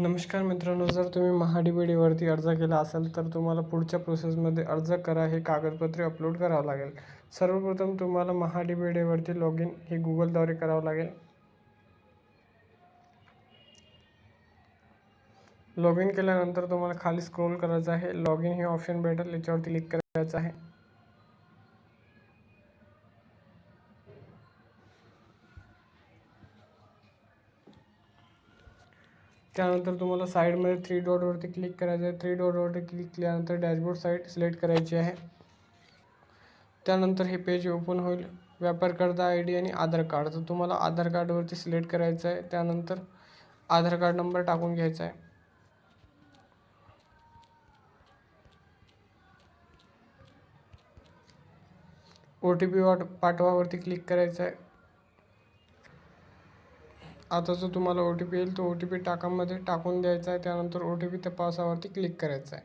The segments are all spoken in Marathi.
नमस्कार मित्रांनो जर तुम्ही महाडीबीडीवरती अर्ज केला असेल तर तुम्हाला पुढच्या प्रोसेसमध्ये अर्ज करा हे कागदपत्रे अपलोड करावं लागेल. सर्वप्रथम तुम्हाला महाडीबीडीवरती लॉग इन हे गुगलद्वारे करावं लागेल. लॉग इन केल्यानंतर तुम्हाला खाली स्क्रोल करायचं आहे. लॉग इन हे ऑप्शन भेटेल याच्यावरती क्लिक करायचं आहे. त्यानंतर तुम्हाला साईडमध्ये थ्री डॉटवरती क्लिक करायचं आहे. थ्री डॉटवरती क्लिक केल्यानंतर डॅशबोर्ड साईट सिलेक्ट करायची आहे. त्यानंतर हे पेज ओपन होईल. व्यापारकर्ता आय डी आणि आधार कार्ड तर तुम्हाला आधार कार्डवरती सिलेक्ट करायचं आहे. त्यानंतर आधार कार्ड नंबर टाकून घ्यायचा आहे. ओ टी पी वाट पाठवावरती क्लिक करायचं आहे. आता जो तुम्हाला ओ टी पी येईल तो ओ टी पी टाकामध्ये टाकून द्यायचा आहे. त्यानंतर ओ टी पी तपासावरती क्लिक करायचं आहे.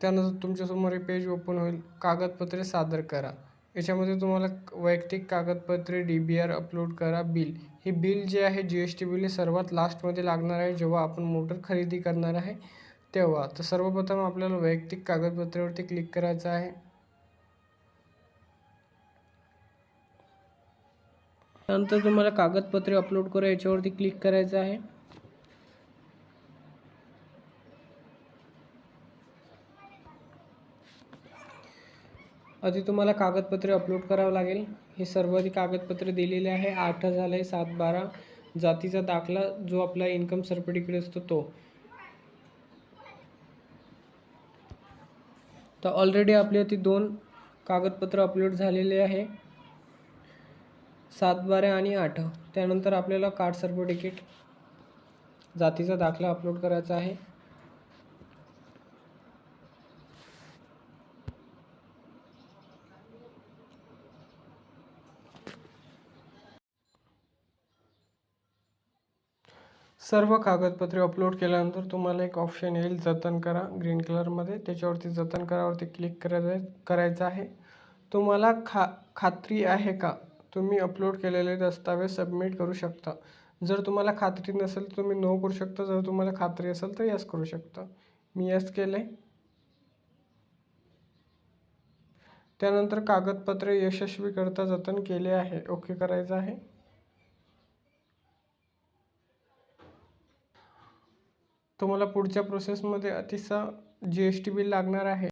त्यानंतर तुमच्यासमोर हे पेज ओपन होईल. कागदपत्रे सादर करा. याच्यामध्ये तुम्हाला वैयक्तिक कागदपत्रे डी बी आर अपलोड करा बिल हे बिल जे आहे जी एस टी बिल हे सर्वात लास्टमध्ये लागणार आहे. जेव्हा आपण मोटर खरेदी करणार आहे तेव्हा. तर सर्वप्रथम आपल्याला वैयक्तिक कागदपत्रेवरती क्लिक करायचं आहे. नंतर तुम्हाला कागदपत्रे अपलोड करा याच्यावरती क्लिक करायचं आहे. आधी तुम्हाला कागदपत्रे अपलोड करावं लागेल. हे सर्व कागदपत्रे दिलेले आहे. आठ झालं आहे सात बारा. जातीचा दाखला जो आपला इन्कम सर्टिफिकेट असतो तो. तर ऑलरेडी आपली ती दोन कागदपत्र अपलोड झालेले आहे. सात बारा आणि आठ. त्यानंतर आपल्याला कार्ड सर्टिफिकेट जातीचा दाखला अपलोड करायचा आहे. सर्व कागदपत्रे अपलोड केल्यानंतर तुम्हाला एक ऑप्शन येईल जतन करा. ग्रीन कलरमध्ये त्याच्यावरती जतन करावरती क्लिक करायचं करायचं आहे. तुम्हाला खा खात्री आहे का? तुम्ही अपलोड केलेले दस्तावेज सबमिट करू शकता. जर तुम्हाला खात्री नसेल तर तुम्ही नो करू शकता. जर तुम्हाला खात्री असेल तर यस करू शकता. मी यस केले त्यानंतर कागदपत्रे यशस्वीकरता जतन केले आहे. ओके करायचं आहे. तुम्हाला पुढच्या प्रोसेसमध्ये अतिसा जी एस टी बिल लागणार आहे.